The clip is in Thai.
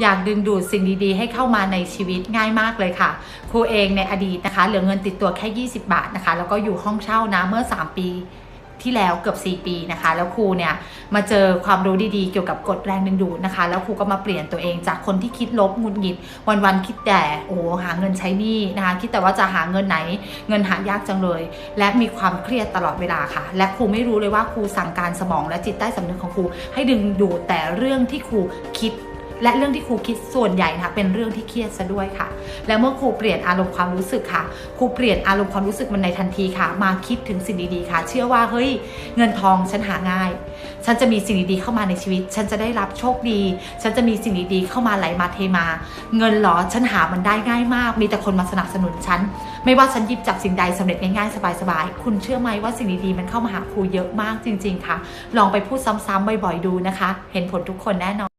อยากดึงดูดสิ่งดีๆ ให้เข้ามาในชีวิตง่ายมากเลยค่ะ ครูเองในอดีตนะคะ เหลือเงินติดตัวแค่ 20 บาทนะคะ แล้วก็อยู่ห้องเช่านะเมื่อ 3 ปีที่แล้วเกือบ 4 ปีนะคะ แล้วครูเนี่ยมาเจอความรู้ดีๆ เกี่ยวกับกฎแรงดึงดูดนะคะ แล้วครูก็มาเปลี่ยนตัวเองจากคนที่คิดลบงุดหงิด วันๆคิดแต่โอ้หาเงินใช้หนี้นะคะ คิดแต่ว่าจะหาเงินไหน เงินหายากจังเลย และมีความเครียดตลอดเวลาค่ะ และครูไม่รู้เลยว่าครูสั่งการสมองและจิตใต้สำนึกของครู ให้ดึงดูดแต่เรื่องที่ครูคิด และเรื่องที่ครูคิดส่วนใหญ่นะคะเป็นเรื่องที่เครียดซะด้วยค่ะ และเมื่อครูเปลี่ยนอารมณ์ความรู้สึกค่ะ ครูเปลี่ยนอารมณ์ความรู้สึกมันในทันทีค่ะ มาคิดถึงสิ่งดีๆค่ะ เชื่อว่าเฮ้ยเงินทองฉันหาง่าย ฉันจะมีสิ่งดีๆเข้ามาในชีวิต ฉันจะได้รับโชคดี ฉันจะมีสิ่งดีๆเข้ามาไหลมาเทมา เงินหรอฉันหามันได้ง่ายมาก มีแต่คนมาสนับสนุนฉันไม่ว่าฉันหยิบจับสิ่งใดสำเร็จง่ายๆสบายๆคุณเชื่อไหมว่าสิ่งดีๆมันเข้ามาหาครูเยอะมากจริง ๆ ค่ะ ลองไปพูดซ้ำๆบ่อย ๆ ดูนะคะ เห็นผลทุกคนแน่นอน